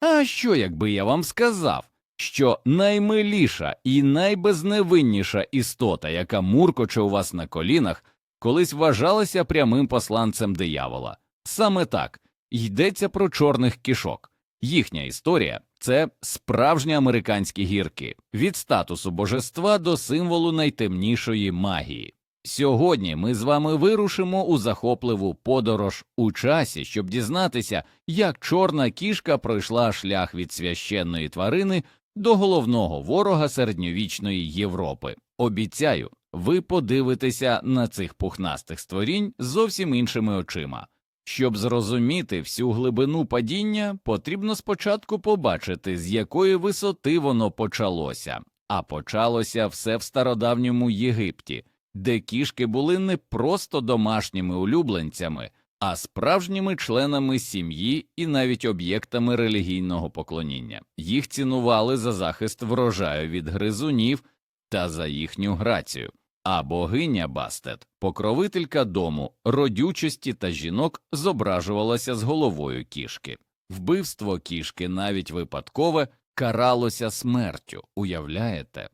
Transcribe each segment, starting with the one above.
А що, якби я вам сказав, що наймиліша і найбезневинніша істота, яка муркоче у вас на колінах, колись вважалася прямим посланцем диявола? Саме так йдеться про чорних кішок. Їхня історія це справжні американські гірки від статусу божества до символу найтемнішої магії. Сьогодні ми з вами вирушимо у захопливу подорож у часі, щоб дізнатися, як чорна кішка пройшла шлях від священної тварини до головного ворога середньовічної Європи. Обіцяю, ви подивитеся на цих пухнастих створінь зовсім іншими очима. Щоб зрозуміти всю глибину падіння, потрібно спочатку побачити, з якої висоти воно почалося, а почалося все в стародавньому Єгипті, де кішки були не просто домашніми улюбленцями, а справжніми членами сім'ї і навіть об'єктами релігійного поклоніння. Їх цінували за захист врожаю від гризунів та за їхню грацію. А богиня Бастет, покровителька дому, родючості та жінок, зображувалася з головою кішки. Вбивство кішки, навіть випадкове, каралося смертю, уявляєте?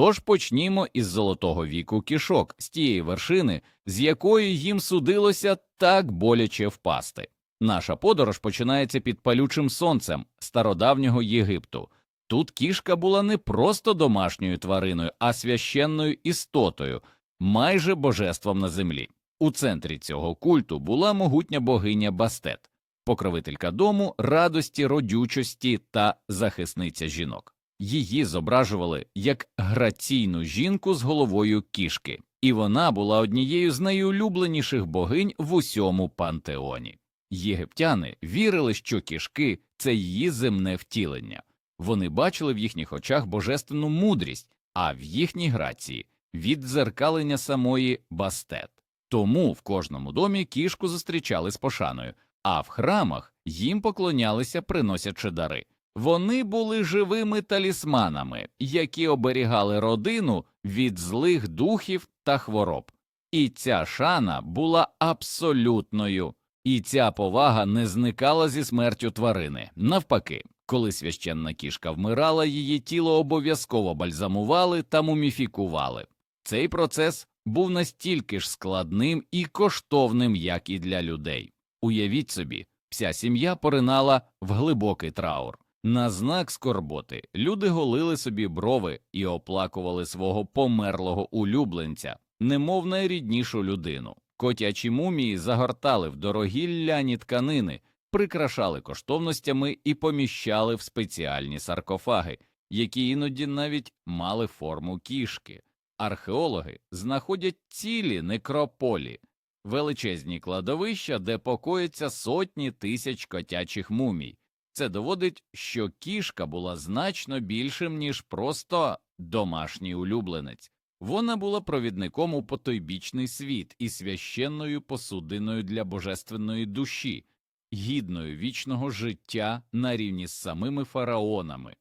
Тож почнімо із золотого віку кішок, з тієї вершини, з якої їм судилося так боляче впасти. Наша подорож починається під палючим сонцем стародавнього Єгипту. Тут кішка була не просто домашньою твариною, а священною істотою, майже божеством на землі. У центрі цього культу була могутня богиня Бастет, покровителька дому, радості, родючості та захисниця жінок. Її зображували як граційну жінку з головою кішки, і вона була однією з найулюбленіших богинь в усьому пантеоні. Єгиптяни вірили, що кішки це її земне втілення. Вони бачили в їхніх очах божественну мудрість, а в їхній грації віддзеркалення самої бастет. Тому в кожному домі кішку зустрічали з пошаною, а в храмах їм поклонялися, приносячи дари. Вони були живими талісманами, які оберігали родину від злих духів та хвороб. І ця шана була абсолютною, і ця повага не зникала зі смертю тварини. Навпаки, коли священна кішка вмирала, її тіло обов'язково бальзамували та муміфікували. Цей процес був настільки ж складним і коштовним, як і для людей. Уявіть собі, вся сім'я поринала в глибокий траур. На знак скорботи люди голили собі брови і оплакували свого померлого улюбленця, немов найріднішу людину. Котячі мумії загортали в дорогі ляні тканини, прикрашали коштовностями і поміщали в спеціальні саркофаги, які іноді навіть мали форму кішки. Археологи знаходять цілі некрополі, величезні кладовища, де покояться сотні тисяч котячих мумій. Це доводить, що кішка була значно більшим, ніж просто домашній улюбленець. Вона була провідником у потойбічний світ і священною посудиною для божественної душі, гідною вічного життя на рівні з самими фараонами.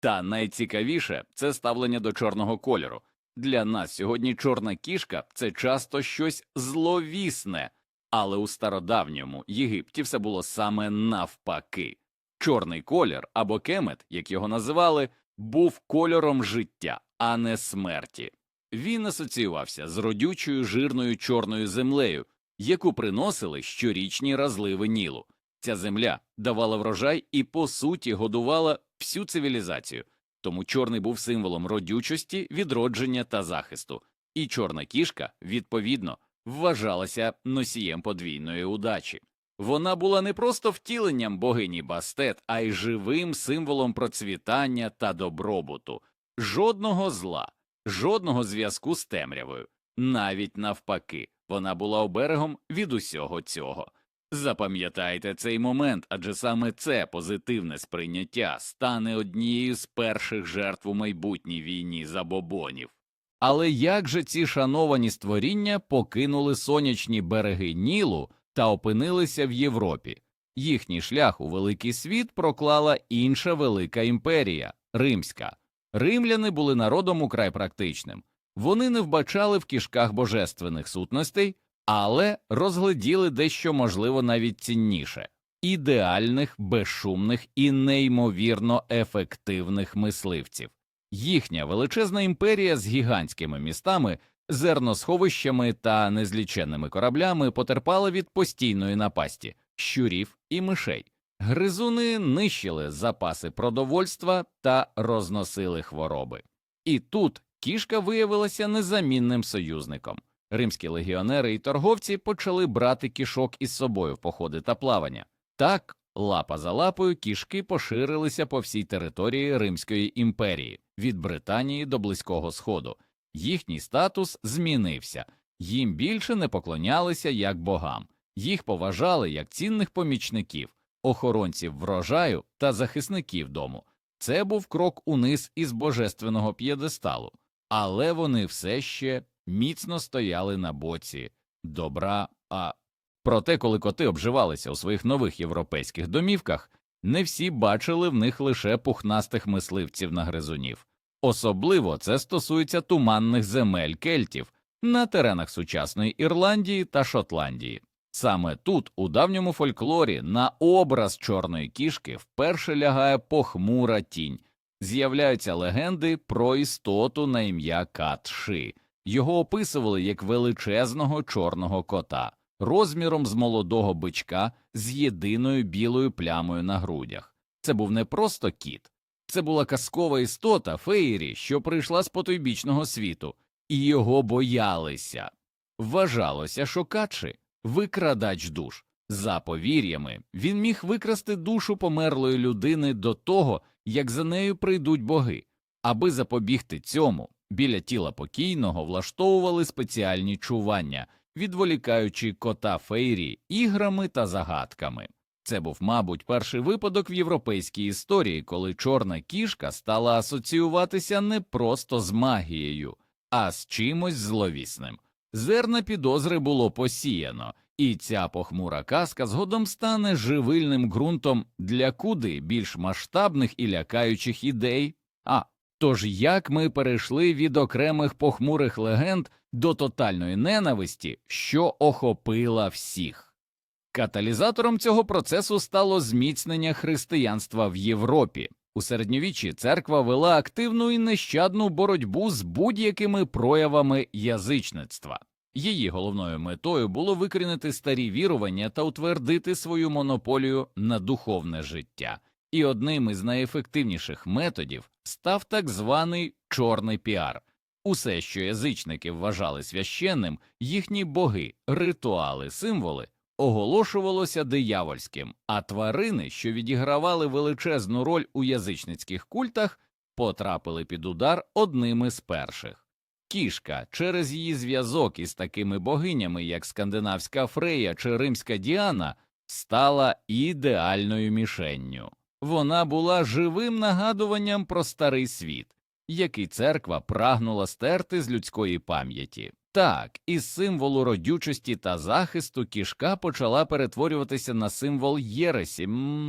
Та найцікавіше це ставлення до чорного кольору. Для нас сьогодні чорна кішка це часто щось зловісне, але у стародавньому Єгипті все було саме навпаки. Чорний колір або кемет, як його називали, був кольором життя, а не смерті. Він асоціювався з родючою жирною чорною землею, яку приносили щорічні разливи Нілу. Ця земля давала врожай і, по суті, годувала всю цивілізацію, тому чорний був символом родючості, відродження та захисту, і чорна кішка, відповідно, вважалася носієм подвійної удачі. Вона була не просто втіленням богині Бастет, а й живим символом процвітання та добробуту, жодного зла, жодного зв'язку з темрявою, навіть навпаки, вона була оберегом від усього цього. Запам'ятайте цей момент, адже саме це позитивне сприйняття стане однією з перших жертв у майбутній війні забобонів. Але як же ці шановані створіння покинули сонячні береги Нілу та опинилися в Європі? Їхній шлях у великий світ проклала інша велика імперія римська. Римляни були народом украй практичним. Вони не вбачали в кішках божественних сутностей, але розгляділи дещо можливо навіть цінніше ідеальних, безшумних і неймовірно ефективних мисливців. Їхня величезна імперія з гігантськими містами, зерносховищами та незліченними кораблями потерпала від постійної напасті щурів і мишей. Гризуни нищили запаси продовольства та розносили хвороби. І тут кішка виявилася незамінним союзником. Римські легіонери і торговці почали брати кішок із собою в походи та плавання. Так, лапа за лапою кішки поширилися по всій території Римської імперії від Британії до Близького Сходу. Їхній статус змінився, їм більше не поклонялися як богам, їх поважали як цінних помічників, охоронців врожаю та захисників дому. Це був крок униз із божественного п'єдесталу, але вони все ще міцно стояли на боці добра. А проте, коли коти обживалися у своїх нових європейських домівках, не всі бачили в них лише пухнастих мисливців на гризунів. Особливо це стосується туманних земель кельтів на теренах сучасної Ірландії та Шотландії. Саме тут, у давньому фольклорі, на образ чорної кішки вперше лягає похмура тінь, з'являються легенди про істоту на ім'я Кат-Ши. Його описували як величезного чорного кота, розміром з молодого бичка з єдиною білою плямою на грудях. Це був не просто кіт, це була казкова істота Фейрі, що прийшла з потойбічного світу, і його боялися. Вважалося, що Катши – викрадач душ. За повір'ями, він міг викрасти душу померлої людини до того, як за нею прийдуть боги. Аби запобігти цьому, біля тіла покійного влаштовували спеціальні чування, відволікаючи кота Фейрі іграми та загадками. Це був, мабуть, перший випадок в європейській історії, коли чорна кішка стала асоціюватися не просто з магією, а з чимось зловісним. Зерна підозри було посіяно, і ця похмура казка згодом стане живильним ґрунтом для куди більш масштабних і лякаючих ідей. А тож як ми перейшли від окремих похмурих легенд до тотальної ненависті, що охопила всіх. Каталізатором цього процесу стало зміцнення християнства в Європі. У середньовіччі церква вела активну і нещадну боротьбу з будь-якими проявами язичництва. Її головною метою було викорінити старі вірування та утвердити свою монополію на духовне життя. І одним із найефективніших методів став так званий чорний піар. Усе, що язичники вважали священним, їхні боги, ритуали, символи оголошувалося диявольським, а тварини, що відігравали величезну роль у язичницьких культах, потрапили під удар одними з перших. Кішка через її зв'язок із такими богинями, як скандинавська Фрея чи римська Діана, стала ідеальною мішенню. Вона була живим нагадуванням про старий світ, який церква прагнула стерти з людської пам'яті. Так, із символу родючості та захисту кішка почала перетворюватися на символ Єресі,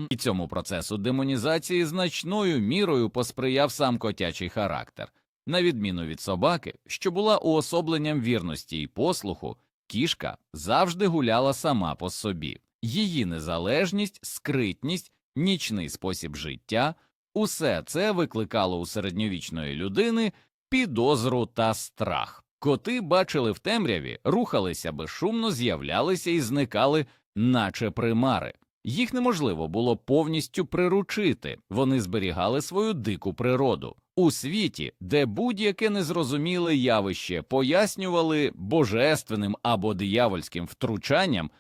і цьому процесу демонізації значною мірою посприяв сам котячий характер. На відміну від собаки, що була уособленням вірності і послуху, кішка завжди гуляла сама по собі. Її незалежність, скритність, нічний спосіб життя усе це викликало у середньовічної людини підозру та страх. Коти бачили в темряві, рухалися безшумно, з'являлися і зникали, наче примари. Їх неможливо було повністю приручити, вони зберігали свою дику природу. У світі, де будь-яке незрозуміле явище пояснювали божественним або диявольським втручанням,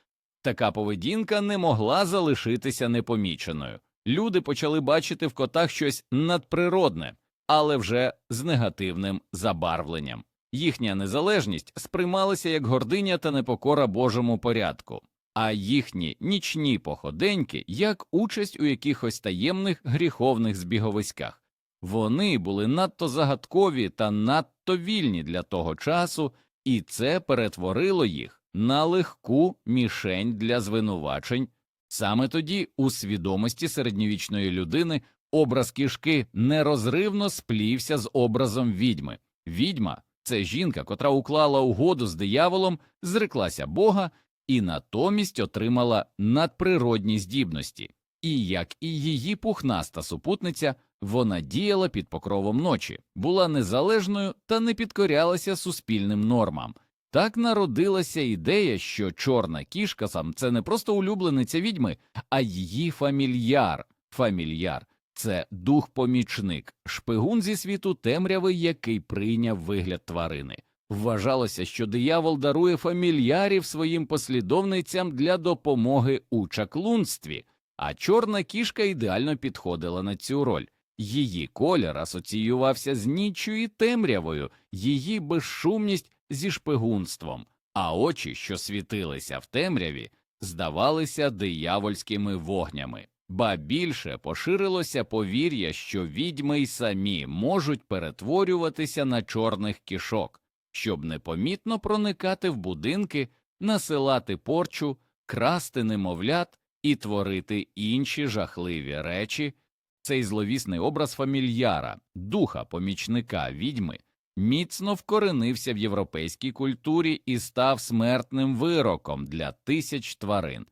така поведінка не могла залишитися непоміченою. Люди почали бачити в котах щось надприродне, але вже з негативним забарвленням. Їхня незалежність сприймалася як гординя та непокора Божому порядку, а їхні нічні походеньки як участь у якихось таємних гріховних збіговиськах. Вони були надто загадкові та надто вільні для того часу, і це перетворило їх на легку мішень для звинувачень. Саме тоді у свідомості середньовічної людини образ кішки нерозривно сплівся з образом відьми. Відьма це жінка, котра уклала угоду з дияволом, зреклася Бога і натомість отримала надприродні здібності. І як і її пухнаста супутниця, вона діяла під покровом ночі, була незалежною та не підкорялася суспільним нормам. Так народилася ідея, що чорна кішка сам це не просто улюблениця відьми, а її фамільяр. Фамільяр це дух-помічник, шпигун зі світу темряви, який прийняв вигляд тварини. Вважалося, що диявол дарує фамільярів своїм послідовницям для допомоги у чаклунстві, а чорна кішка ідеально підходила на цю роль. Її колір асоціювався з ніччю і темрявою, її безшумність зі шпигунством, а очі, що світилися в темряві, здавалися диявольськими вогнями. Ба більше поширилося повір'я, що відьми й самі можуть перетворюватися на чорних кішок, щоб непомітно проникати в будинки, насилати порчу, красти немовлят і творити інші жахливі речі. Цей зловісний образ фамільяра, духа помічника відьми, міцно вкоренився в європейській культурі і став смертним вироком для тисяч тварин.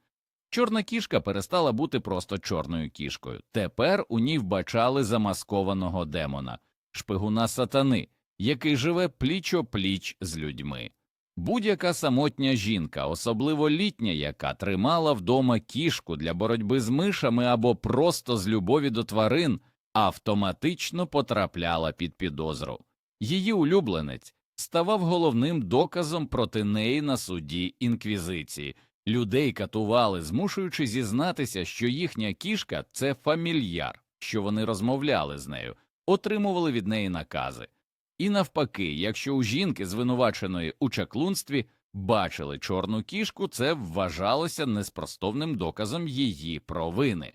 Чорна кішка перестала бути просто чорною кішкою. Тепер у ній вбачали замаскованого демона, шпигуна сатани, який живе пліч-о-пліч з людьми. Будь-яка самотня жінка, особливо літня, яка тримала вдома кішку для боротьби з мишами або просто з любові до тварин, автоматично потрапляла під підозру. Її улюбленець ставав головним доказом проти неї на суді інквізиції. Людей катували, змушуючи зізнатися, що їхня кішка це фамільяр, що вони розмовляли з нею, отримували від неї накази. І навпаки, якщо у жінки, звинуваченої у чаклунстві, бачили чорну кішку, це вважалося неспростовним доказом її провини.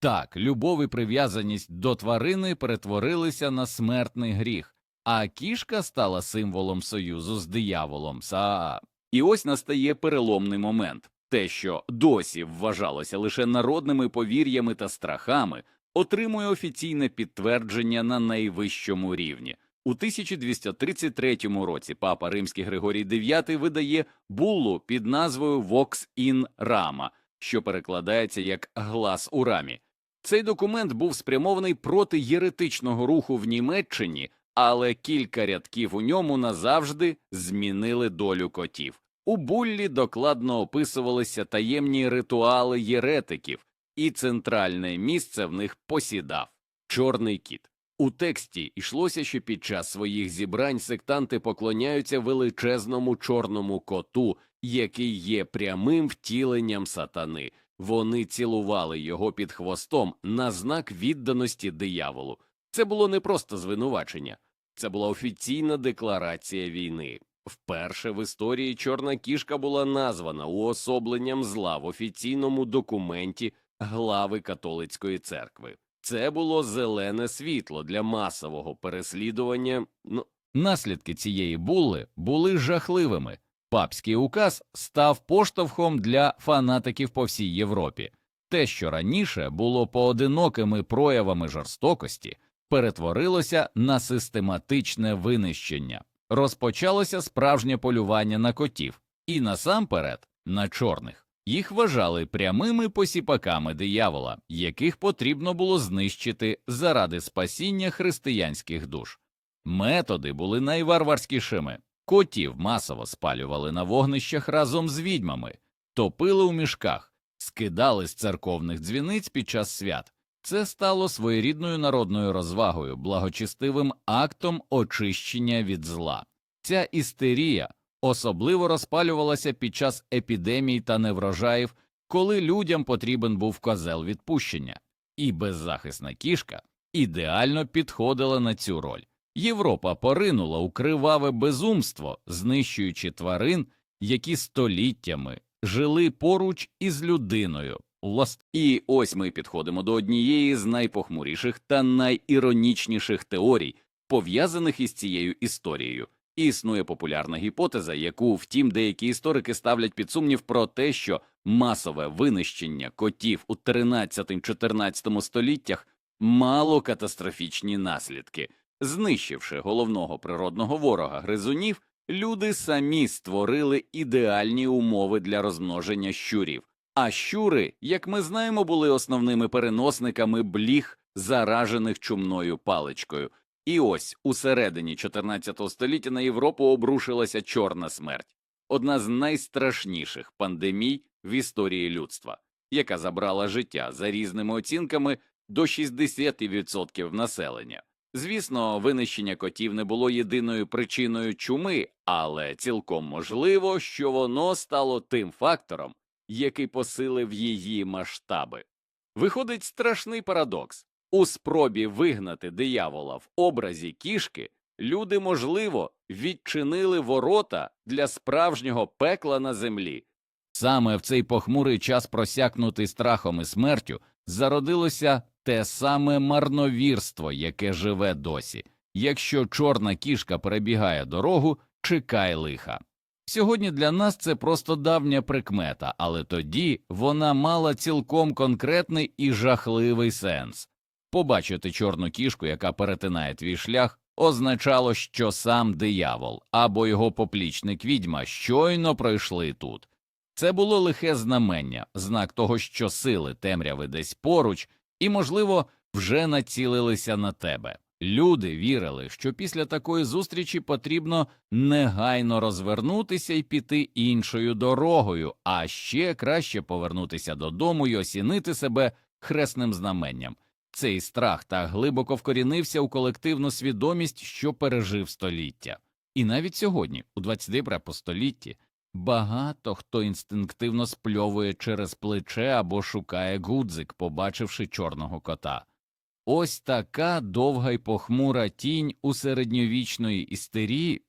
Так, любов і прив'язаність до тварини перетворилися на смертний гріх, а кішка стала символом союзу з дияволом. Са. І ось настає переломний момент. Те, що досі вважалося лише народними повір'ями та страхами, отримує офіційне підтвердження на найвищому рівні. У 1233 році папа римський Григорій IX видає буллу під назвою Vox in Rama, що перекладається як глас у рамі. Цей документ був спрямований проти єретичного руху в Німеччині, але кілька рядків у ньому назавжди змінили долю котів. У буллі докладно описувалися таємні ритуали єретиків, і центральне місце в них посідав чорний кіт. У тексті йшлося, що під час своїх зібрань сектанти поклоняються величезному чорному коту, який є прямим втіленням сатани. Вони цілували його під хвостом на знак відданості дияволу. Це було не просто звинувачення, це була офіційна декларація війни. Вперше в історії чорна кішка була названа уособленням зла в офіційному документі глави католицької церкви. Це було зелене світло для масового переслідування. Ну, наслідки цієї булли були жахливими. Папський указ став поштовхом для фанатиків по всій Європі. Те, що раніше було поодинокими проявами жорстокості, перетворилося на систематичне винищення. Розпочалося справжнє полювання на котів, і насамперед на чорних. Їх вважали прямими посіпаками диявола, яких потрібно було знищити заради спасіння християнських душ. Методи були найварварськішими котів масово спалювали на вогнищах разом з відьмами, топили у мішках, скидали з церковних дзвіниць під час свят. Це стало своєрідною народною розвагою, благочестивим актом очищення від зла. Ця істерія особливо розпалювалася під час епідемій та неврожаїв, коли людям потрібен був козел відпущення, і беззахисна кішка ідеально підходила на цю роль. Європа поринула у криваве безумство, знищуючи тварин, які століттями жили поруч із людиною. Лост. І ось ми підходимо до однієї з найпохмуріших та найіронічніших теорій, пов'язаних із цією історією. Існує популярна гіпотеза, яку, втім, деякі історики ставлять під сумнів про те, що масове винищення котів у 13-14 століттях мало катастрофічні наслідки. Знищивши головного природного ворога гризунів, Люди самі створили ідеальні умови для розмноження щурів, а щури, як ми знаємо, були основними переносниками бліг, заражених чумною паличкою. І ось у середині 14 століття на Європу обрушилася чорна смерть, одна з найстрашніших пандемій в історії людства, яка забрала життя за різними оцінками до 60% населення. Звісно, винищення котів не було єдиною причиною чуми, але цілком можливо, що воно стало тим фактором, який посилив її масштаби. Виходить страшний парадокс. У спробі вигнати диявола в образі кішки люди, можливо, відчинили ворота для справжнього пекла на землі. Саме в цей похмурий час просякнутий страхом і смертю зародилося те саме марновірство, яке живе досі. Якщо чорна кішка перебігає дорогу, чекай лиха. Сьогодні для нас це просто давня прикмета, але тоді вона мала цілком конкретний і жахливий сенс. Побачити чорну кішку, яка перетинає твій шлях, означало, що сам диявол або його поплічник відьма щойно пройшли тут. Це було лихе знамення, знак того, що сили темряви десь поруч, і, можливо, вже націлилися на тебе. Люди вірили, що після такої зустрічі потрібно негайно розвернутися і піти іншою дорогою, а ще краще повернутися додому і осінити себе хресним знаменням. Цей страх так глибоко вкорінився у колективну свідомість, що пережив століття. І навіть сьогодні, у 21 столітті, багато хто інстинктивно спльовує через плече або шукає гудзик, побачивши чорного кота. Ось така довга й похмура тінь у середньовічної істерії,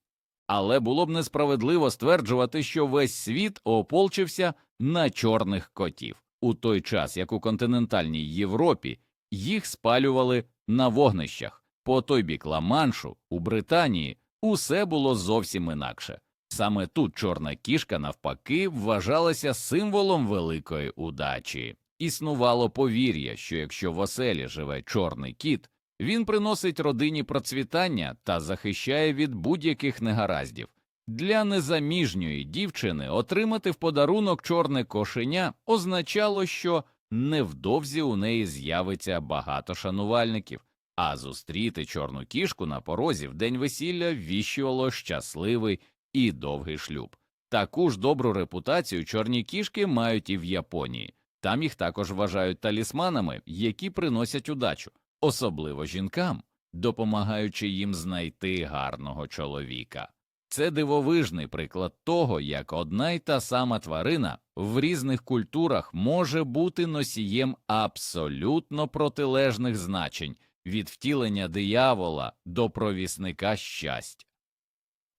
але було б несправедливо стверджувати, що весь світ ополчився на чорних котів, у той час як у континентальній Європі їх спалювали на вогнищах, по той бік Ла-Маншу, у Британії, усе було зовсім інакше. Саме тут чорна кішка, навпаки, вважалася символом великої удачі. Існувало повір'я, що якщо в оселі живе чорний кіт, він приносить родині процвітання та захищає від будь-яких негараздів. Для незаміжньої дівчини отримати в подарунок чорне кошеня означало, що невдовзі у неї з'явиться багато шанувальників, а зустріти чорну кішку на порозі в день весілля віщувало щасливий і довгий шлюб. Таку ж добру репутацію чорні кішки мають і в Японії. Там їх також вважають талісманами, які приносять удачу, особливо жінкам, допомагаючи їм знайти гарного чоловіка. Це дивовижний приклад того, як одна й та сама тварина в різних культурах може бути носієм абсолютно протилежних значень від втілення диявола до провісника щастя.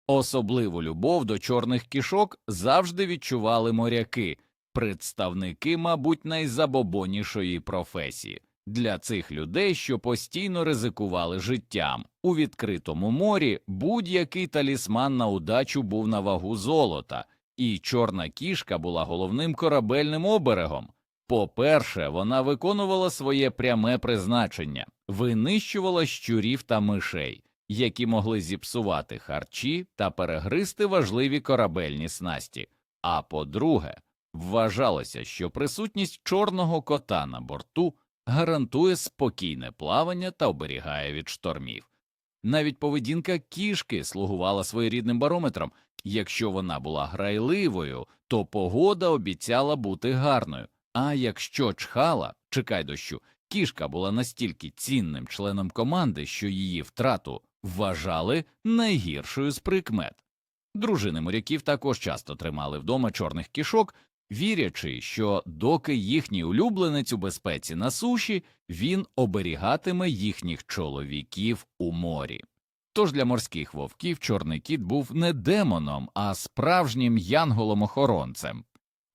Особливу любов до чорних кішок завжди відчували моряки, представники, мабуть, найзабобонішої професії. Для цих людей, що постійно ризикували життям у відкритому морі, будь-який талісман на удачу був на вагу золота, і чорна кішка була головним корабельним оберегом. По-перше, вона виконувала своє пряме призначення, винищувала щурів та мишей, які могли зіпсувати харчі та перегризти важливі корабельні снасті. А по-друге, вважалося, що присутність чорного кота на борту гарантує спокійне плавання та оберігає від штормів. Навіть поведінка кішки слугувала своєрідним барометром. Якщо вона була грайливою, то погода обіцяла бути гарною. А якщо чхала, чекай дощу, кішка була настільки цінним членом команди, що її втрату вважали найгіршою з прикмет. Дружини моряків також часто тримали вдома чорних кішок, вірячи, що доки їхній улюбленець у безпеці на суші, він оберігатиме їхніх чоловіків у морі. Тож для морських вовків чорний кіт був не демоном, а справжнім янголом-охоронцем.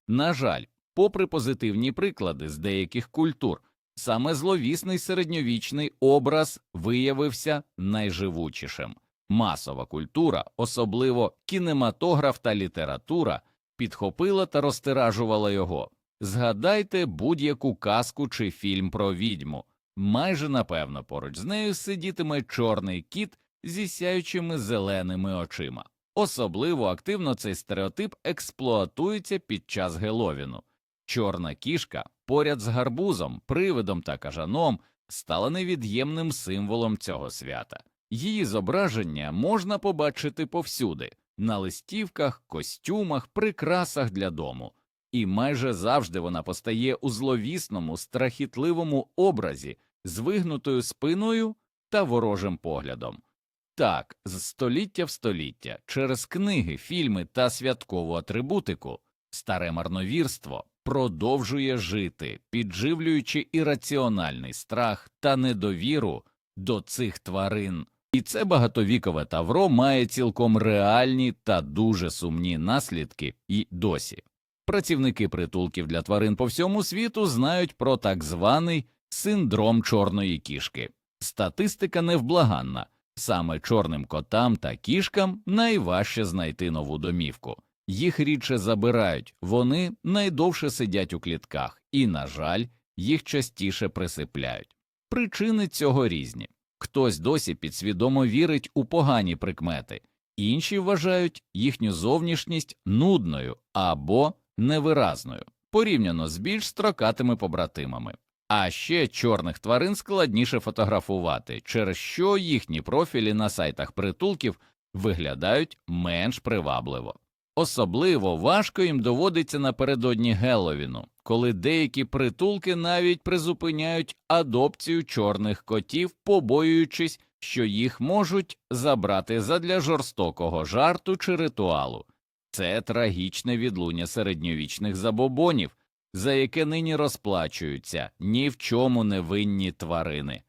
На жаль, попри позитивні приклади з деяких культур, саме зловісний середньовічний образ виявився найживучішим. Масова культура, особливо кінематограф та література, підхопила та розтиражувала його. Згадайте будь-яку казку чи фільм про відьму. Майже напевно поруч з нею сидітиме чорний кіт зі сяючими зеленими очима. Особливо активно цей стереотип експлуатується під час Геловіну. Чорна кішка поряд з гарбузом, привидом та кажаном стала невід'ємним символом цього свята. Її зображення можна побачити повсюди на листівках, костюмах, прикрасах для дому, і майже завжди вона постає у зловісному, страхітливому образі з вигнутою спиною та ворожим поглядом. Так, з століття в століття, через книги, фільми та святкову атрибутику, старе марновірство продовжує жити, підживлюючи ірраціональний страх та недовіру до цих тварин. І це багатовікове тавро має цілком реальні та дуже сумні наслідки і досі. Працівники притулків для тварин по всьому світу знають про так званий синдром чорної кішки. Статистика невблаганна. Саме чорним котам та кішкам найважче знайти нову домівку. Їх рідше забирають, вони найдовше сидять у клітках, і, на жаль, їх частіше присипляють. Причини цього різні. Хтось досі підсвідомо вірить у погані прикмети, інші вважають їхню зовнішність нудною або невиразною, порівняно з більш строкатими побратимами. А ще чорних тварин складніше фотографувати, через що їхні профілі на сайтах притулків виглядають менш привабливо. Особливо важко їм доводиться напередодні Геловіну, коли деякі притулки навіть призупиняють адопцію чорних котів, побоюючись, що їх можуть забрати задля жорстокого жарту чи ритуалу. Це трагічне відлуння середньовічних забобонів, за яке нині розплачуються ні в чому не винні тварини.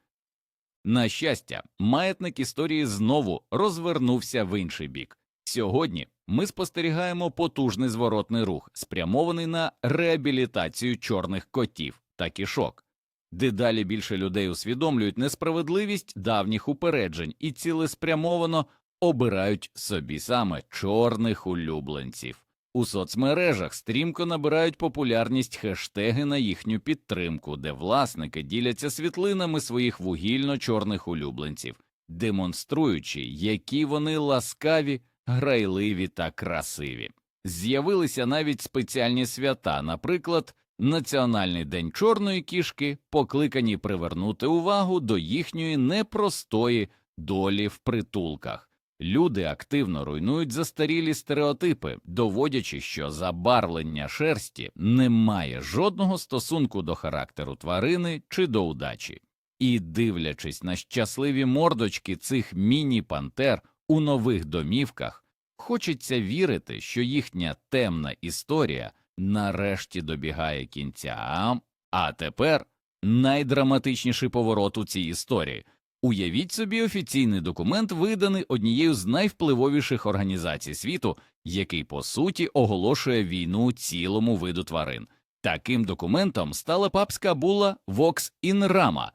На щастя, маятник історії знову розвернувся в інший бік. Сьогодні ми спостерігаємо потужний зворотний рух, спрямований на реабілітацію чорних котів та кішок. Дедалі більше людей усвідомлюють несправедливість давніх упереджень і цілеспрямовано обирають собі саме чорних улюбленців. У соцмережах стрімко набирають популярність хештеги на їхню підтримку, де власники діляться світлинами своїх вугільно-чорних улюбленців, демонструючи, які вони ласкаві, грайливі та красиві. З'явилися навіть спеціальні свята, наприклад, Національний день чорної кішки, покликані привернути увагу до їхньої непростої долі в притулках. Люди активно руйнують застарілі стереотипи, доводячи, що забарвлення шерсті не має жодного стосунку до характеру тварини чи до удачі. І, дивлячись на щасливі мордочки цих міні-пантер у нових домівках, хочеться вірити, що їхня темна історія нарешті добігає кінця. А тепер найдраматичніший поворот у цій історії. Уявіть собі офіційний документ, виданий однією з найвпливовіших організацій світу, який по суті оголошує війну цілому виду тварин. Таким документом стала папська була Vox in Rama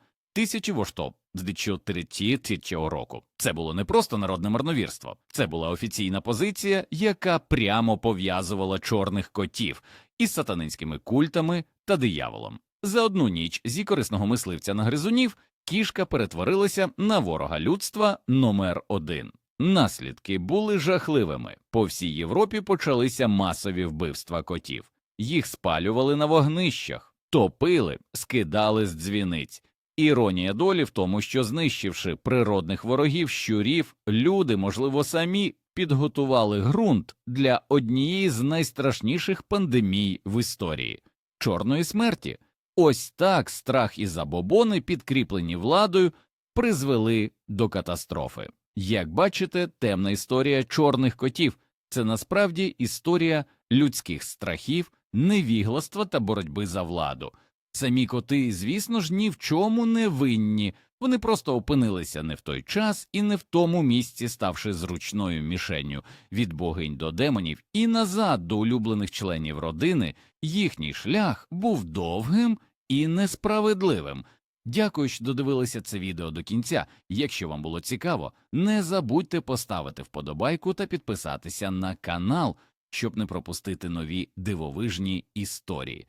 1833 року. Це було не просто народне марновірство, це була офіційна позиція, яка прямо пов'язувала чорних котів із сатанинськими культами та дияволом. За одну ніч зі корисного мисливця на гризунів кішка перетворилася на ворога людства номер один. Наслідки були жахливими. По всій Європі почалися масові вбивства котів. Їх спалювали на вогнищах, топили, скидали з дзвіниць. Іронія долі в тому, що знищивши природних ворогів щурів, люди, можливо, самі підготували ґрунт для однієї з найстрашніших пандемій в історії чорної смерті. Ось так страх і забобони, підкріплені владою, призвели до катастрофи. Як бачите, темна історія чорних котів це насправді історія людських страхів, невігластва та боротьби за владу. Самі коти, звісно ж, ні в чому не винні, вони просто опинилися не в той час і не в тому місці, ставши зручною мішенню від богинь до демонів, і назад до улюблених членів родини їхній шлях був довгим і несправедливим. Дякую, що додивилися це відео до кінця. Якщо вам було цікаво, не забудьте поставити вподобайку та підписатися на канал, щоб не пропустити нові дивовижні історії.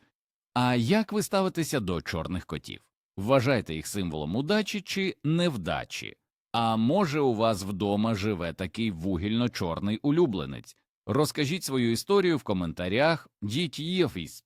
А як ви ставитеся до чорних котів? Вважаєте їх символом удачі чи невдачі? А може, у вас вдома живе такий вугільно-чорний улюбленець? Розкажіть свою історію в коментарях, діть єфіс.